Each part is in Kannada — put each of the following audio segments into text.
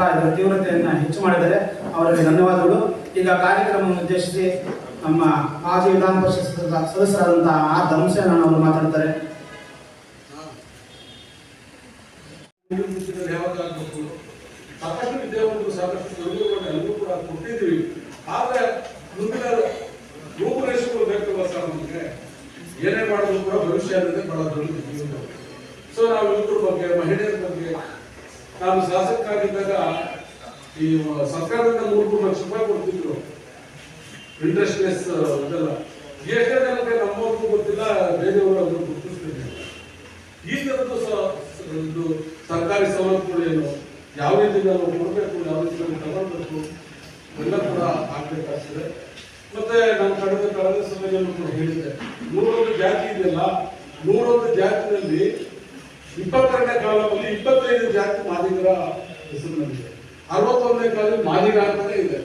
ಮೂಲಕ ಇದರ ತೀವ್ರತೆಯನ್ನು ಹೆಚ್ಚು ಮಾಡಿದರೆ ಅವರಿಗೆ ಧನ್ಯವಾದಗಳು. ಈಗ ಕಾರ್ಯಕ್ರಮವನ್ನು ಉದ್ದೇಶಿಸಿ ನಮ್ಮ ಮಾಜಿ ವಿಧಾನ ಪರಿಷತ್ ಸದಸ್ಯ- ಸದಸ್ಯರಾದಂತಹ ಆರ್ ಧರ್ಮಸೇನ ಅವರು ಮಾತಾಡ್ತಾರೆ. ಸಾಕಷ್ಟು ವಿದ್ಯಾವಂತರು ಸಾಕಷ್ಟು ದುರ್ಗಗಳನ್ನು ಎಲ್ಲರೂ ಕೂಡ ಕೊಟ್ಟಿದ್ದೀವಿ. ಆದರೆ ಮುಂದಿನ ರೂಪುರೇಷೆಗಳು ಬೇಕಲ್ವ ಸರ್ ನಮಗೆ ಏನೇ ಮಾಡಿದ್ರು ಕೂಡ ಭವಿಷ್ಯ ಅನ್ನೋದೇ ಬಹಳ ದೊಡ್ಡ ಸೊ ನಾವು ಯುವಕರ ಬಗ್ಗೆ, ಮಹಿಳೆಯರ ಬಗ್ಗೆ ನಾನು ಶಾಸಕರಾಗಿದ್ದಾಗ ಈ ಸರ್ಕಾರದಿಂದ ಮೂರು ಲಕ್ಷ ರೂಪಾಯಿ ಕೊಡ್ತಿದ್ರು. ಇಂಟ್ರೆಸ್ಟ್ಲೆಸ್ ಇದೆಲ್ಲ. ಎಷ್ಟೇ ನನಗೆ ನಮ್ಮವ್ರಿಗೂ ಗೊತ್ತಿಲ್ಲ ಬೇರೆಯವರು ಅದನ್ನು ಗುರುತಿಸ್ತಿರ್ಲಿಲ್ಲ ಈ ಥರದ್ದು ಒಂದು ಸರ್ಕಾರಿ ಸವಲತ್ತುಗಳು ಏನು? ಯಾವ ರೀತಿ ನಾವು ಕೊಡಬೇಕು, ಯಾವ ರೀತಿ ನಾವು ತಗೊಳ್ಬೇಕು, ಎಲ್ಲ ಕೂಡ ಆಗ್ಬೇಕಾಗ್ತದೆ. ಮತ್ತೆ ನಾನು ಕಳೆದ ಕಳೆದ ಸಭೆಯಲ್ಲೂ ಕೂಡ ಹೇಳಿದ್ದೆ. ನೂರೊಂದು ಜಾತಿ ಇದೆಯಲ್ಲ, ನೂರೊಂದು ಜಾತಿನಲ್ಲಿ ಇಪ್ಪತ್ತೆರಡನೇ ಕಾಲದಲ್ಲಿ ಇಪ್ಪತ್ತೈದು ಜಾತಿ ಮಾದಿಗರ ಹೆಸರಿನಲ್ಲಿದೆ ಅರವತ್ತೊಂದನೇ ಕಾಲದಲ್ಲಿ ಮಾದಿಗ ಅಂತಾನೆ ಇದೆ.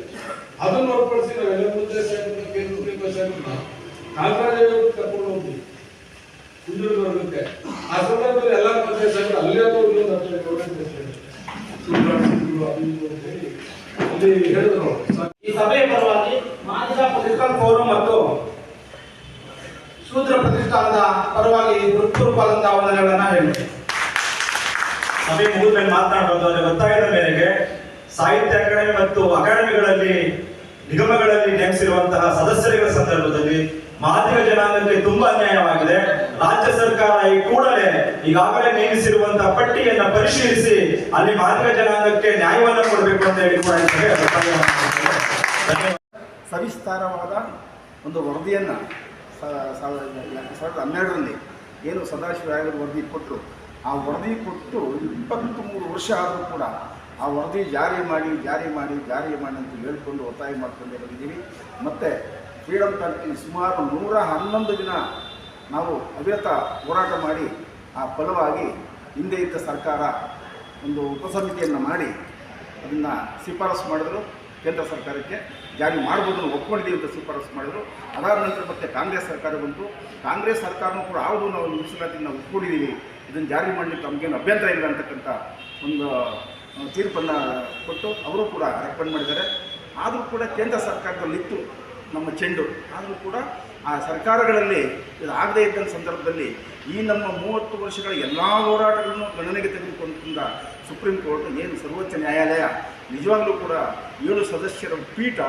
ಅದನ್ನು ಹೊರಪಡಿಸಿ ನಾವೆಲ್ಲ ಮುಂದೆ ಸಾಹೇಬ್ರ ಕೇಂದ್ರ ಸಾಹೇಬ್ರನ್ನ ನಾಗರಾಜ ಕರ್ಕೊಂಡು ಆ ಸಂದರ್ಭದಲ್ಲಿ ಎಲ್ಲ ಸಾಹೇಬ್ರು ಅಲ್ಲೇ ಅಲ್ಲಿ. ಈ ಸಭೆಯ ಪರವಾಗಿ ಮಾದಿಗ ಪ್ರತಿಷ್ಠಾನ ಫೋರಂ ಮತ್ತು ಶೂದ್ರ ಪ್ರತಿಷ್ಠಾನದ ಪರವಾಗಿ ಹೃತ್ಪೂರ್ವಕವಾದಂತಹ ವಂದನೆಗಳನ್ನ ಹೇಳಿ ಸಭೆ ಮುಗಿದ ಮೇಲೆ ಅದು ಗೊತ್ತಾಗದ ಮೇರೆಗೆ ಸಾಹಿತ್ಯ ಅಕಾಡೆಮಿ ಮತ್ತು ಅಕಾಡೆಮಿಗಳಲ್ಲಿ, ನಿಗಮಗಳಲ್ಲಿ ನೇಮಿಸಿರುವಂತಹ ಸದಸ್ಯರುಗಳ ಸಂದರ್ಭದಲ್ಲಿ ಮಾದಿಗ ಜನಾಂಗಕ್ಕೆ ತುಂಬಾ ಅನ್ಯಾಯವಾಗಿದೆ. ರಾಜ್ಯ ಸರ್ಕಾರ ಈ ಕೂಡಲೇ ಈಗಾಗಲೇ ನೇಮಿಸಿರುವಂತಹ ಪಟ್ಟಿಯನ್ನ ಪರಿಶೀಲಿಸಿ ಅಲ್ಲಿ ಮಾದಿಗ ಜನಾಂಗಕ್ಕೆ ನ್ಯಾಯವನ್ನು ಕೊಡಬೇಕು ಅಂತ ಹೇಳಿ ಕೂಡ ಸವಿಸ್ತಾರವಾದ ಒಂದು ವರದಿಯನ್ನು ಸಾವಿರದ ಹನ್ನೆರಡರಲ್ಲಿ ಏನು ಸದಾಶಿವ ವರದಿ ಕೊಟ್ಟರು ಆ ವರದಿ ಕೊಟ್ಟು ಇಪ್ಪತ್ತು ಮೂರು ವರ್ಷ ಆದರೂ ಕೂಡ ಆ ವರದಿ ಜಾರಿ ಮಾಡಿ ಜಾರಿ ಮಾಡಿ ಜಾರಿ ಮಾಡಿ ಅಂತ ಹೇಳ್ಕೊಂಡು ಒತ್ತಾಯ ಮಾಡ್ಕೊಂಡು ಬಂದಿದ್ದೀವಿ. ಮತ್ತು ಫ್ರೀಡಮ್ ಪಾರ್ಟಿ ಸುಮಾರು ನೂರ ಹನ್ನೊಂದು ದಿನ ನಾವು ಅವಿರತ ಹೋರಾಟ ಮಾಡಿ ಆ ಫಲವಾಗಿ ಹಿಂದೆ ಇದ್ದ ಸರ್ಕಾರ ಒಂದು ಉಪಸಮಿತಿಯನ್ನು ಮಾಡಿ ಅದನ್ನು ಶಿಫಾರಸು ಮಾಡಿದ್ರು. ಕೇಂದ್ರ ಸರ್ಕಾರಕ್ಕೆ ಜಾರಿ ಮಾಡ್ಬೋದು ಒಪ್ಕೊಂಡಿದ್ದೀವಿ ಅಂತ ಶಿಫಾರಸು ಮಾಡಿದ್ರು. ಅದಾದ ನಂತರ ಮತ್ತೆ ಕಾಂಗ್ರೆಸ್ ಸರ್ಕಾರ ಬಂತು. ಕಾಂಗ್ರೆಸ್ ಸರ್ಕಾರನೂ ಕೂಡ ಹೌದು ನಾವು ಮೀಸಲಾತಿ ನಾವು ಒಪ್ಕೊಂಡಿದ್ದೀವಿ. ಇದನ್ನು ಜಾರಿ ಮಾಡಲಿಕ್ಕೆ ನಮಗೇನು ಅಭ್ಯಂತರ ಇಲ್ಲ ಅಂತಕ್ಕಂಥ ಒಂದು, ತೀರ್ಪನ್ನು ಕೊಟ್ಟು ಅವರು ಕೂಡ ರೆಕಮೆಂಡ್ ಮಾಡಿದ್ದಾರೆ. ಆದರೂ ಕೂಡ ಕೇಂದ್ರ ಸರ್ಕಾರದಲ್ಲಿತ್ತು. ನಮ್ಮ ಚೆಂಡು. ಆದರೂ ಕೂಡ ಆ ಸರ್ಕಾರಗಳಲ್ಲಿ ಇದು ಆಗದೇ ಇದ್ದಂಥ ಸಂದರ್ಭದಲ್ಲಿ ಈ ನಮ್ಮ ಮೂವತ್ತು ವರ್ಷಗಳ ಎಲ್ಲ ಹೋರಾಟಗಳನ್ನು ಗಣನೆಗೆ ತೆಗೆದುಕೊಂಡ ಸುಪ್ರೀಂ ಕೋರ್ಟ್ ಏನು ಸರ್ವೋಚ್ಚ ನ್ಯಾಯಾಲಯ, ನಿಜವಾಗಲೂ ಕೂಡ ಏಳು ಸದಸ್ಯರ ಪೀಠ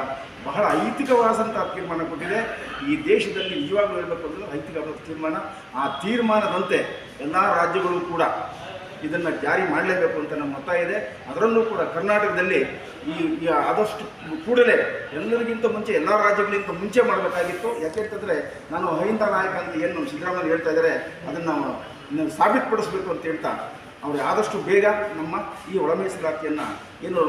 ಬಹಳ ಐತಿಕವಾದಂಥ ತೀರ್ಮಾನ ಕೊಟ್ಟಿದೆ. ಈ ದೇಶದಲ್ಲಿ ನಿಜವಾಗಲೂ ಹೇಳಬೇಕು ಅಂದರೆ ಐತಿಕವಾದ ತೀರ್ಮಾನ. ಆ ತೀರ್ಮಾನದಂತೆ ಎಲ್ಲ ರಾಜ್ಯಗಳು ಕೂಡ ಇದನ್ನು ಜಾರಿ ಮಾಡಲೇಬೇಕು ಅಂತ ನಮ್ಮ ಮತ ಇದೆ. ಅದರಲ್ಲೂ ಕೂಡ ಕರ್ನಾಟಕದಲ್ಲಿ ಈ ಆದಷ್ಟು ಕೂಡಲೇ ಎಲ್ಲರಿಗಿಂತ ಮುಂಚೆ, ಎಲ್ಲ ರಾಜ್ಯಗಳಿಗಿಂತ ಮುಂಚೆ ಮಾಡಬೇಕಾಗಿತ್ತು. ಯಾಕೆಂತಂದರೆ ನಾನು ಅಹಿಂದ ನಾಯಕ ಅಂತ ಏನು ಸಿದ್ದರಾಮಯ್ಯ ಹೇಳ್ತಾ ಇದ್ದಾರೆ, ಅದನ್ನು ಸಾಬೀತುಪಡಿಸಬೇಕು ಅಂತ ಹೇಳ್ತಾ ಅವರು ಆದಷ್ಟು ಬೇಗ ನಮ್ಮ ಈ ಒಳಮೆ ಮೀಸಲಾತಿಯನ್ನು ಏನು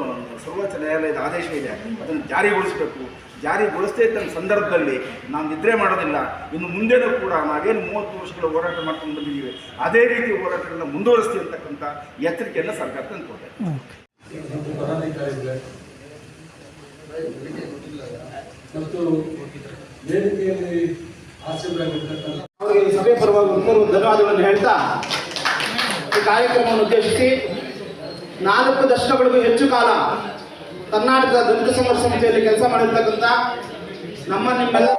ಸರ್ವೋಚ್ಚ ನ್ಯಾಯಾಲಯದ ಆದೇಶ ಇದೆ. ಅದನ್ನು ಜಾರಿಗೊಳಿಸಬೇಕು. ಜಾರಿಗೊಳಿಸದೇ ಇದ್ದ ಸಂದರ್ಭದಲ್ಲಿ ನಾವು ನಿದ್ರೆ ಮಾಡೋದಿಲ್ಲ. ಇನ್ನು ಮುಂದೆನೂ ಕೂಡ ನಾವೇನು ಮೂವತ್ತು ವರ್ಷಗಳ ಹೋರಾಟ ಮಾಡ್ಕೊಂಡು ಬಂದಿದ್ದೀವಿ. ಅದೇ ರೀತಿ ಹೋರಾಟಗಳನ್ನ ಮುಂದುವರಿಸ್ತೀವಿ ಅಂತಕ್ಕಂಥ ಎಚ್ಚರಿಕೆಯನ್ನು ಸರ್ಕಾರ ತಂದುಕೊಟ್ಟೆ ಮತ್ತು ವೇದಿಕೆಯಲ್ಲಿ ಸಭೆ ಪರವಾಗಿ ಧನ್ಯವಾದಗಳನ್ನು ಹೇಳ್ತಾ ಈ ಕಾರ್ಯಕ್ರಮವನ್ನು ಉದ್ದೇಶಿಸಿ ನಾಲ್ಕು ದಶಕಗಳಿಗೂ ಹೆಚ್ಚು ಕಾಲ ಕರ್ನಾಟಕದ ದಲಿತ ಸಂಘರ್ಷ ಸಮಿತಿಯಲ್ಲಿ ಕೆಲಸ ಮಾಡಿರ್ತಕ್ಕಂಥ ನಮ್ಮ ನಿಮ್ಮೆಲ್ಲ